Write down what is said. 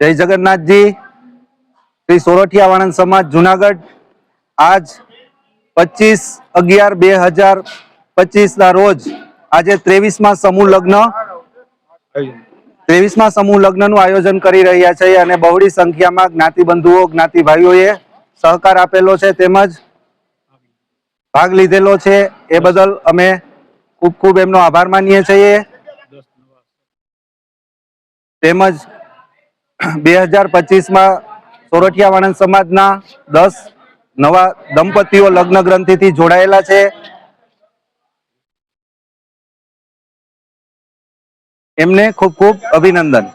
જય જગન્નાથજી. શ્રી સોરઠિયા વાણંદ સમાજ, જુનાગઢ. આજ પચીસ અગિયાર બે હજાર પચીસ ના રોજ આજે ત્રેવીસમાં સમૂહ લગ્ન. ત્રેવીસમાં સમૂહ લગ્નનું આયોજન કરી રહ્યા છે અને બહોળી સંખ્યામાં જ્ઞાતિ બંધુઓ જ્ઞાતિ ભાઈઓએ સહકાર આપેલો છે તેમજ ભાગ લીધેલો છે. એ બદલ અમે ખૂબ ખૂબ એમનો આભાર માનીએ છીએ. તેમજ બે હજાર પચીસમાં સોરઠિયા વાણંદ સમાજના દસ નવા દંપતીઓ લગ્ન ગ્રંથિથી જોડાયેલા છે. એમને ખૂબ ખૂબ અભિનંદન.